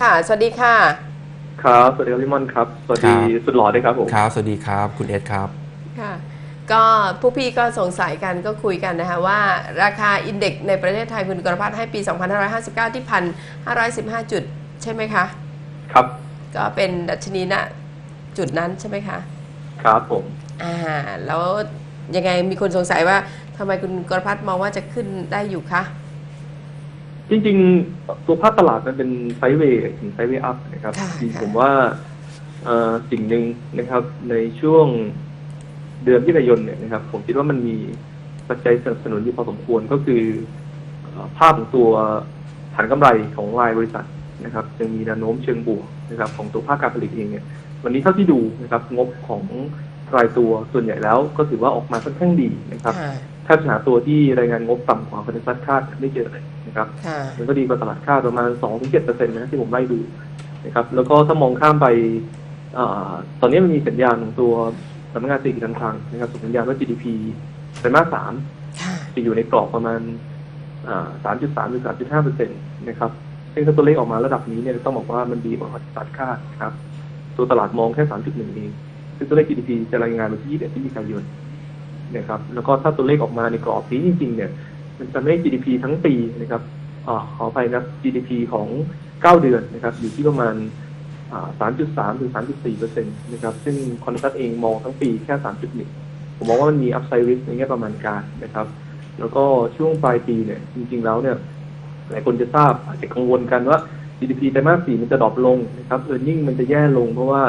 ค่ะ สวัสดีค่ะ ครับ สวัสดีครับพี่มอนครับ สวัสดีครับ สุดหล่อด้วยครับผม ครับ สวัสดีครับ คุณเอสครับ ค่ะ ก็ผู้พี่ก็สงสัยกันก็คุยกันนะคะว่าราคาอินเด็กซ์ในประเทศไทยคุณกรพัฒน์ให้ปี 2559 ที่1,515 จุด ใช่ไหมคะ ครับ ก็เป็นดัชนีณจุดนั้นใช่ไหมคะ ครับผม อ่า แล้วยังไงมีคนสงสัยว่าทำไมคุณกรพัฒน์มองว่าจะขึ้นได้อยู่คะ จริงๆ ตัวภาพตลาดมันเป็นไซด์เวย์ถึงไซด์เวย์อัพนะครับค่ะจริงค่ะ ผมว่าเอ่อสิ่งหนึ่งนะครับ ในช่วงเดือนพิจายนเนี่ยนะครับ ผมคิดว่ามันมีปัจจัยสนับสนุนอยู่พอสมควรก็คือเอ่อภาพของตัวฐานกำไรของรายบริษัทนะครับยังมีแนวโน้มเชิงบวกนะครับของตัวภาคการผลิตเองเนี่ย วันนี้เท่าที่ดูนะครับงบของรายตัวส่วนใหญ่แล้วก็ถือว่าออกมาค่อนข้างดีนะครับ ค่ะ แทบจะหาตัวที่รายงานงบต่ำกว่าคอนเซนแซคาดไม่เจอเลยนะครับค่ะมันก็ดีกว่าตลาดคาดประมาณ 2-7%นะที่ผมไล่ดูนะครับ แล้วก็ถ้ามองข้ามไปอาตอนนี้มันมีสัญญาณของตัวสำนักงานเศรษฐกิจการคลังนะครับส่งสัญญาณว่า GDP ไตรมาสสามค่ะจะอยู่ในกรอบประมาณอ่า3.3ถึง3.5%นะครับซึ่งถ้าตัวเลขออกมาระดับนี้เนี่ยต้องบอกว่ามันดีกว่าตลาดคาดนะครับ ตัวตลาดมองแค่ 3.1เองซึ่งตัวเลข GDP จะรายงานวันที่21พฤศจิกายน นะครับแล้วก็ถ้าตัวเลขออกมาในกรอบนี้จริงๆเนี่ยมันจะไม่ GDP ทั้งปีนะครับอ่าขอไปนะ GDP ของ 9 เดือนนะครับอยู่ที่ประมาณ 3.3 ถึง 3.4เปอร์เซ็นต์นะครับซึ่งคอนซัตเองมองทั้งปีแค่ 3.1 ผมมองว่ามันมี upside risk ในแง่ประมาณการนะครับ แล้วก็ช่วงปลายปีเนี่ยจริง ๆ แล้วเนี่ยหลายคนจะทราบอาจจะกังวลกันว่า GDP ไตรมาสสี่มันจะดรอปลงนะครับ earning มันจะแย่ลงเพราะว่า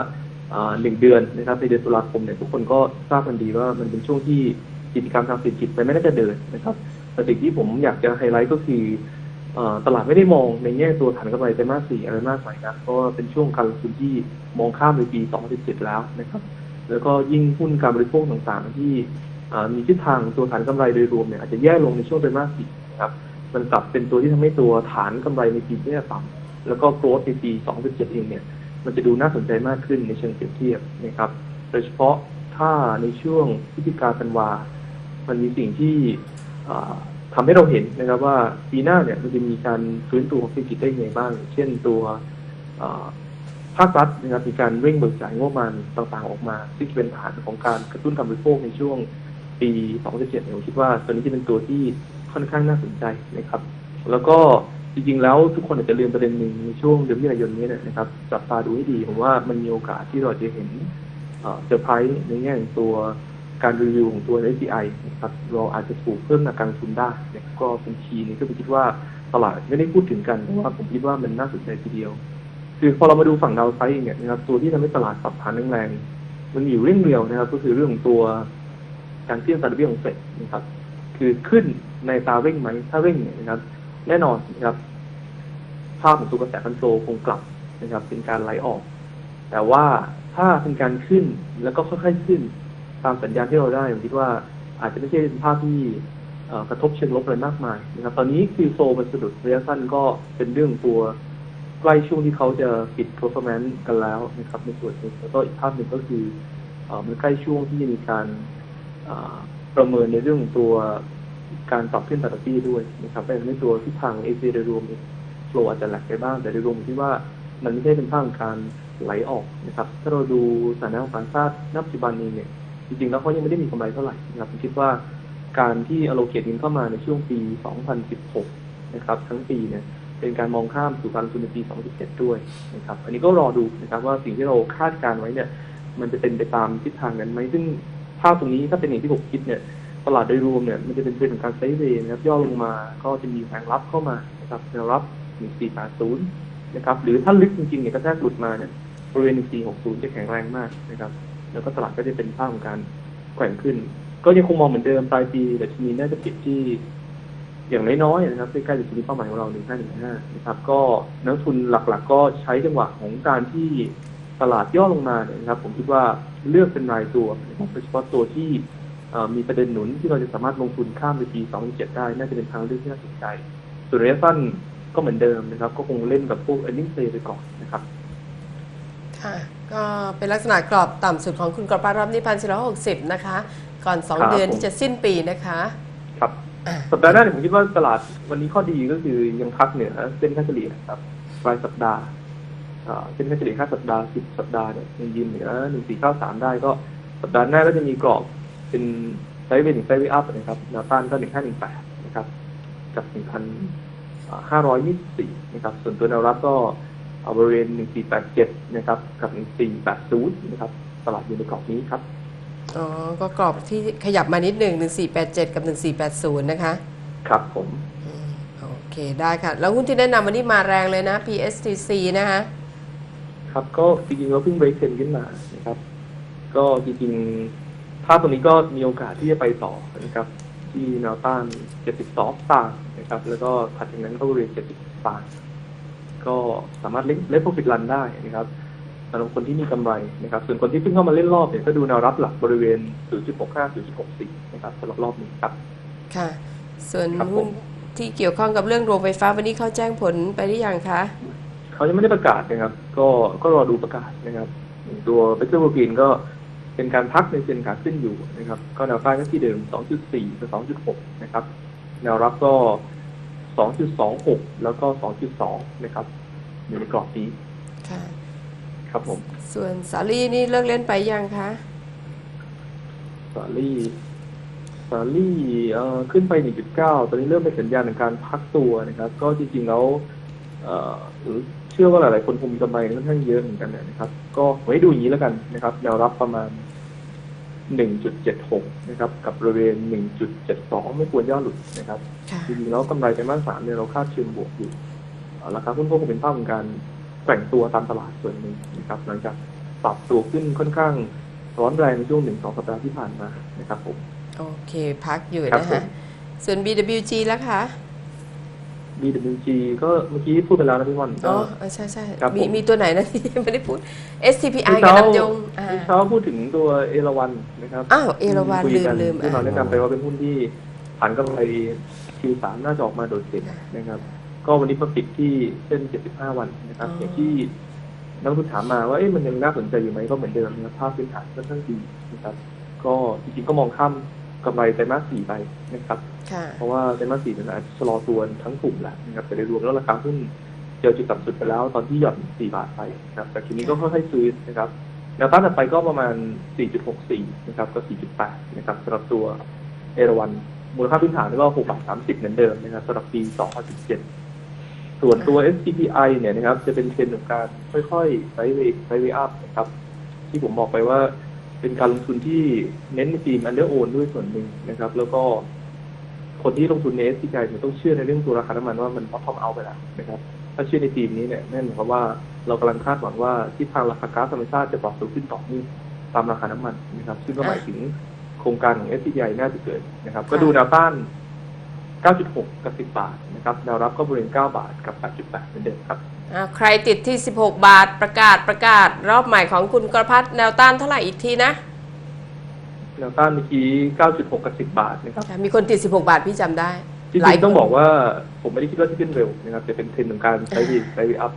หนึ่งเดือนนะครับในเดือนตุลาคมเนี่ยทุกคนก็ทราบกันดีว่ามันเป็นช่วงที่กิจกรรมทางเศรษฐกิจไปไม่น่าจะเดินนะครับแต่สิ่งที่ผมอยากจะไฮไลท์ก็คืออตลาดไม่ได้มองในแง่ตัวฐานกำไรไตรมาสสี่อะไรมากมายนะเพราะว่าเป็นช่วงการลงทุนที่มองข้ามไปปี 2017 แล้วนะครับ แล้วก็ยิ่งหุ้นการบริโภคต่างๆ ที่มีทิศทางตัวฐานกำไรโดยรวมเนี่ยอาจจะแย่ลงในช่วงไตรมาสสี่นะครับมันกลับเป็นตัวที่ทำให้ตัวฐานกำไรในปีนี้ต่ำแล้วก็โกรธในปี 2017 เองเนี่ย มันจะดูน่าสนใจมากขึ้นในเชิงเปรียบเทียบนะครับ โดยเฉพาะถ้าในช่วงพฤศจิกาธันวา มันมีสิ่งที่อ่าทำให้เราเห็นนะครับว่าปีหน้าเนี่ยมันจะมีการฟื้นตัวของเศรษฐกิจได้ยังไงบ้าง เช่นตัวภาครัฐนะครับมีการเร่งเบิกจ่ายงบประมาณต่างๆ ออกมา ซึ่งเป็นฐานของการกระตุ้นการบริโภคในช่วงปี 2017เนี่ยผมคิดว่าตัวนี้จะเป็นตัวที่ค่อนข้างน่าสนใจนะครับ แล้วก็ จริงๆแล้วทุกคนอาจจะลืมประเด็นหนึ่งในช่วงเดือนมิถุนายนนี้เนยนะครับจับตาดูให้ดีผมว่ามันมีโอกาสที่เราจะเห็นเอ่อเซอร์ไพรส์ในแง่ของตัวการรีวิวของตัว SCI นะครับเราอาจจะถูกเพิ่มหนักการลงทุนได้นะครับก็เป็นคีย์หนึงที่ผมคิดว่าตลาดไม่ได้พูดถึงกันแต่ว่าผมคิดว่ามันน่าสนใจทีเดียว คือพอเรามาดูฝั่งดาวไซด์เองเนี่ยนะครับตัวที่ทำให้ตลาดปรับฐานแรงๆมันมีอยู่เรื่องเดียวนะครับ ก็คือเรื่องของตัวการเที่ยงซาดเบี้ยของเฟดนะครับ คือขึ้นในตราเร่งไหมถ้าเร่งเนี่ยนะครับ แน่นอนนะครับ ภาพของตัวกระแสฟันโฟคงกลับนะครับ เป็นการไหลออก แต่ว่าถ้าเป็นการขึ้นแล้วก็ค่อยๆขึ้น ตามสัญญาณที่เราได้ผมคิดว่าอาจจะไม่ใช่เป็นภาพที่กระทบเชิงลบอะไรมากมายนะครับ ตอนนี้คือโซมันสะดุดระยะสั้นก็เป็นเรื่องตัวใกล้ช่วงที่เขาจะปิด performance กันแล้วนะครับในส่วนหนึงแล้วก็อีกภาพหนึ่งก็คืออมันใกล้ช่วงที่จะมีการประเมินในเรื่องของตัว การปรับขึ้นแต่ละปีด้วยนะครับแต่ในตัวทิศทางเอเชียโดยรวมเนี่ยโฟลอาจจะแหลกไปบ้างแต่โดยรวมผมคิดว่ามันไม่ใช่เป็นภาพของการไหลออกนะครับ ถ้าเราดูสถานะของต่างชาติณปัจจุบันนี้เนี่ยจริงๆแล้วเขายังไม่ได้มีกำไรเท่าไหร่นะครับผมคิดว่าการที่อโลเกตเงินเข้ามาในช่วงปี 2016 นะครับ ทั้งปีเนี่ยเป็นการมองข้ามสู่การลงทุนในปี 2017 ด้วยนะครับ อันนี้ก็รอดูนะครับว่าสิ่งที่เราคาดการไว้เนี่ย มันจะเป็นไปตามทิศทางนั้นไหมซึ่งภาพตรงนี้ถ้าเป็นอย่างที่ผมคิดเนี่ย ลาดโดยรวมเนี่ยมันจะเป็นเทรนด์ของการไซด์เวย์นะครับย่อลงมาก็จะมีแรงรับเข้ามานะครับแนวรับ 1480 นะครับ หรือถ้าลึกจริงๆเนี่ยก็ถ้าหลุดมาเนี่ยบริเวณ 1460 จะแข็งแรงมากนะครับ แล้วก็ตลาดก็จะเป็นภาพของการแกว่งขึ้น ก็ยังคงมองเหมือนเดิมปลายปีแต่ชนีน่าจะปิดที่ อย่างน้อยๆนะครับใกล้ๆกับชนีเป้าหมายของเรา 1515 นะครับ ก็นักทุนหลักๆ ก็ใช้จังหวะของการที่ตลาดย่อลงมาเนี่ยนะครับ ผมคิดว่าเลือกเป็นรายตัวนะครับโดยเฉพาะตัวที่ มีประเด็นหนุนที่เราจะสามารถลงทุนข้ามไปปี 2007 ได้ น่าจะเป็นทางเลือกที่น่าสนใจ ส่วนระยะสั้นก็เหมือนเดิมนะครับ ก็คงเล่นกับพวก earning play ไปก่อนนะครับ ค่ะ ก็เป็นลักษณะกรอบต่ำสุดของคุณกรพัฒน์รอบนี้พันสี่ร้อยหกสิบนะคะ ก่อนครั2บเดือนผมที่จะสิ้นปีนะคะ ครับอะสัปดาห์หน้าเนี่ยผมคิดว่าตลาดวันนี้ข้อดีก็คือยังพักเหนือเส้นค่าเฉลี่ยครับรายสัปดาห์อ่าเส้นค่าเฉลี่ยค่าสัปดาห์10 สัปดาห์เนี่ยยังยืนเหนือ1493 ได้ก็สัปดาห์หน้าก็จะมีกรอบ เป็นไซด์เวย์ถึงไซด์เวย์อัพนะครับแนวต้านก็1518นะครับ กับ1,524นะครับ ส่วนตัวแนวรับก็เอาบริเวณ1487นะครับ กับ1480นะครับ ตลาดอยู่ในกรอบนี้ครับ อ๋อ ก็กรอบที่ขยับมานิดหนึ่ง1487กับ1480นะคะ ครับผมอืมโอเคได้ค่ะ แล้วหุ้นที่แนะนำวันนี้มาแรงเลยนะ PSTC นะคะครับก็จริงๆเราเพิ่งเบรกเทรนขึ้นมานะครับ ก็จริงๆ ภาพตรงนี้ก็มีโอกาสที่จะไปต่อนะครับ ที่แนวต้าน 72สตางค์นะครับ แล้วก็ถัดจากนั้นก็บริเวณ 70สตางค์ก็สามารถเล่นเล่นโปรฟิตรันได้นะครับสำหรับคนที่มีกำไรนะครับ ส่วนคนที่เพิ่งเข้ามาเล่นรอบเนี่ยก็ดูแนวรับหลักบริเวณ 0.65 0.64 นะครับสำหรับรอบนี้ครับ ค่ะ ส่วนครับผมหุ้นที่เกี่ยวข้องกับเรื่องโรงไฟฟ้าวันนี้เขาแจ้งผลไปหรือยังคะ เขายังไม่ได้ประกาศนะครับ ก็ก็รอดูประกาศนะครับอย่างตัวเบเกอร์โปรตีนก็ เป็นการพักในเซ็นขาขึ้นอยู่นะครับก็แนวต้านก็ที่เดิม 2.4กับ2.6 นะครับ แนวรับก็ 2.26 แล้วก็ 2.2 นะครับอยู่ในกรอบนี้ค่ะครับผม ส่วนสาลี่นี่เลิกเล่นไปยังคะสาลี่สาลี่เอ่อขึ้นไป 1.9 ตอนนี้เริ่มเป็นสัญญาณในการพักตัวนะครับ ก็จริง ๆ แล้วเอ่อหรือเชื่อว่าหลาย ๆ คนคงมีกำไรค่อนข้างเยอะเหมือนกันนะครับ ก็ไว้ดูอย่างนี้แล้วกันนะครับแนวรับประมาณ 1.76 นะครับ กับบริเวณ 1.72 ไม่ควรย่อหลุดนะครับค่ะจริงๆแล้วกำไรไตรมาสสามเนี่ยเราคาดเชิงบวกอยู่เอ่อราคาหุ้นก็คงเป็นภาพของการแกว่งตัวตามตลาดส่วนหนึ่งนะครับหลังจากปรับตัวขึ้นค่อนข้างร้อนแรงในช่วงหนึ่งสองสัปดาห์ที่ผ่านมานะครับผม โอเค พักอยู่ครับนะผคะมส่วน BWG แล้วคะ BWG ก็เมื่อกี้พูดไปแล้วนะพี่ม่อนอ๋ก็ อเออใช่ใช่ครับมีผมมีตัวไหนนะที่ยังไม่ได้พูด STPI เมื่อกับเช้าน้ำยงอ่าเมื่อเช้าพูดถึงตัวเอราวันนะครับอ้าวเอราวันคุยลืมกันลืมที่เราอะ แนะนำไปว่าเป็นหุ้นที่ผ่านกำไร Q3 น่าจะออกมาโดดเด่นนะครับ ก็วันนี้มาปิดที่เส้น 75 วันนะครับอย่างที่นักลงทุนถามมาว่าเอ๊ะมันยังน่าสนใจอยู่ไหมก็เหมือนเดิมนะครับภาพพื้นฐานค่อนข้างดีนะครับ ก็จริงๆก็มองข้าม กำไรไตรมาสสี่ไปนะครับค่ะเพราะว่าไตรมาสสี่เนี่ยอาจจะชะลอตัวทั้งกลุ่มแหละนะครับแต่โดยรวมแล้วราคาหุ้นเจอจุดต่ำสุดไปแล้วตอนที่หย่อน4บาทไปนะครับ แต่ทีนี้ก็ค่อยๆซื้อนะครับแนวต้านถัดไปก็ประมาณ 4.64 นะครับ ก็ 4.8 นะครับสำหรับตัวเอราวันมูลค่าพื้นฐานก็6บาท30 เหมือนเดิมนะครับสำหรับปี 2017 ส่วนตัว SCPI เนี่ยนะครับ จะเป็นเทรนด์ของการค่อยๆไซด์เวย์ไซด์เวย์อัพนะครับ ที่ผมบอกไปว่า เป็นการลงทุนที่เน้นในทีม under own ด้วยส่วนหนึ่งนะครับ แล้วก็คนที่ลงทุนใน SCPI เนี่ยต้องเชื่อในเรื่องตัวราคาน้ำมันว่ามัน bottom out ไปแล้วนะครับ ถ้าเชื่อในทีมนี้เนี่ยนั่นหมายความว่าเรากำลังคาดหวังว่าทิศทางราคาก๊าซธรรมชาติจะปรับตัวขึ้นต่อเนื่องตามราคาน้ำมันนะครับ ซึ่งก็หมายถึงโครงการของ SCPI น่าจะเกิดนะครับ ก็ดูแนวต้าน 9.6 กับ 10 บาทนะครับแนวรับก็บริเวณ 9 บาทกับ 8.8เหมือนเดิมครับ ใครติดที่ 16 บาทประกาศประกาศ รอบใหม่ของคุณกรพัฒน์แนวต้านเท่าไหร่อีกทีนะแนวต้านเมื่อกี้ 9.6 กับ 10 บาทนะครับค่ะมีคนติด 16 บาทพี่จำได้จริหลายงๆต้องบอกว่าผมไม่ได้คิดว่าจะขึ้นเร็วนะครับจะเป็นเทรนด์ของการใช้วีใช้วีอัพ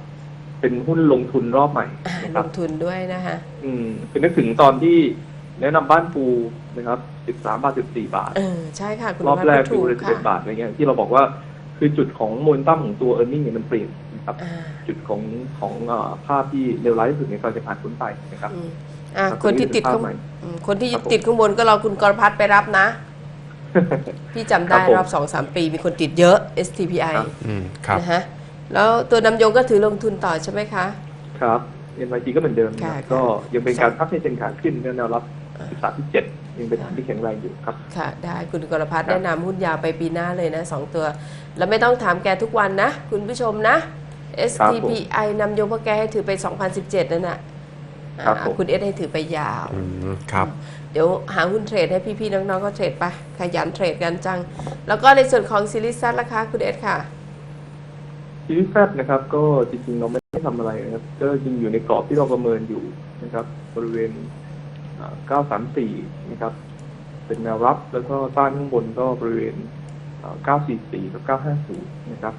เป็นหุ้นลงทุนรอบใหม่อ่านะคลรับงทุนด้วยนะคะอืมคือนึกถึงตอนที่แนะนำบ้านปูนะครับ 13 บาท 14 บาทเออใช่ค่ะคุณรอบแรกพัฒน์ดูพูดเลยถูก11ค่ะบาทอะไรเงี้ยที่เราบอกว่า คือจุดของโมเมนตัมของตัวเออร์เน็งเนี่ยมันเปลี่ยนนะครับอ่าจุดของของเอ่อภาพที่เลวร้ายที่สุดในการจะผ่านพ้นไปนะครับอืมอ่าครับคนที่ติดตรงข้างนี้เป็นภาพใหม่อืมคนที่ครับผมติดข้างบนก็รอคุณกรพัฒน์ไปรับนะพี่จำได้ครับผมรอบสองสามปี มีคนติดเยอะ STPI ครับอืมครับนะฮะแล้วตัวนำยงก็ถือลงทุนต่อใช่ไหมคะ ครับ NYG ก็เหมือนเดิมนะครับค่ะก็ยังเป็นการค่ะพักในเส้นขาขึ้นแนวรับ 13ที่7 ยังเป็นฐานที่แข็งแรงอยู่ครับ ค่ะ ได้คุณกรพัฒน์ครับแนะนำหุ้นยาวไปปีหน้าเลยนะสองตัว แล้วไม่ต้องถามแกทุกวันนะ คุณผู้ชมนะ STPI นำยงเพราะแกให้ถือไป 2017 นั่นน่ะครับอ่าผม คุณเอสให้ถือไปยาว อืมครับ เดี๋ยวหาหุ้นเทรดให้พี่ๆน้องๆก็เทรดไปขยันเทรดกันจัง แล้วก็ในส่วนของซีรีส์ซัราคาคุณเอสค่ะซีรีส์แซนะครับ ก็จริงๆเราไม่ได้ทำอะไรนะครับ ก็ยังอยู่ในกรอบที่เราประเมินอยู่นะครับ บริเวณอ่า 934 นะครับ เป็นแนวรับแล้วก็ต้านข้างบนก็บริเวณอ่า944 กับ 950 นะครับ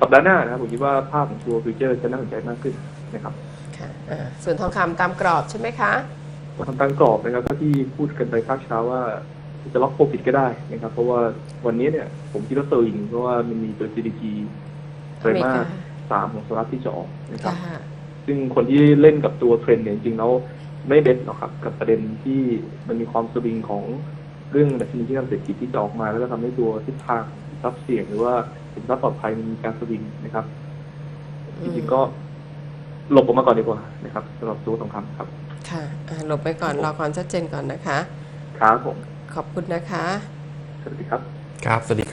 สัปดาห์หน้านะครับผมคิดว่าภาพของตัวฟิวเจอร์จะน่าสนใจมากขึ้นนะครับค่ะอ่าส่วนทองคำตามกรอบใช่ไหมคะทำตามกรอบนะครับก็ที่พูดกันไปภาคเช้าว่าจะล็อกโปรฟิตก็ได้นะครับ เพราะว่าวันนี้เนี่ย ผมคิดว่าเตอร์อิงเพราะว่ามันมีตัว GDP ไตรมาสสามของสหรัฐที่จะออกนะครับค่ะจซึ่งคนที่เล่นกับตัวเทรนด์เนี่ยจริงๆแล้ว ไม่เบ็ดหรอกครับ กับประเด็นที่มันมีความสวิงของเรื่องดัชนีที่ทางเศรษฐกิจที่จะออกมา แล้วก็ทำให้ตัวทิศทางทรัพย์เสี่ยงหรือว่าสินทรัพย์ปลอดภัยมันมีการสวิงนะครับจริงๆก็หลบออกมาก่อนดีกว่านะครับสำหรับตัวทองคำครับค่ะอะหลบไปก่อนรอความชัดเจนก่อนนะคะ ครับผม ขอบคุณนะคะ สวัสดีครับ ครับ สวัสดีครับ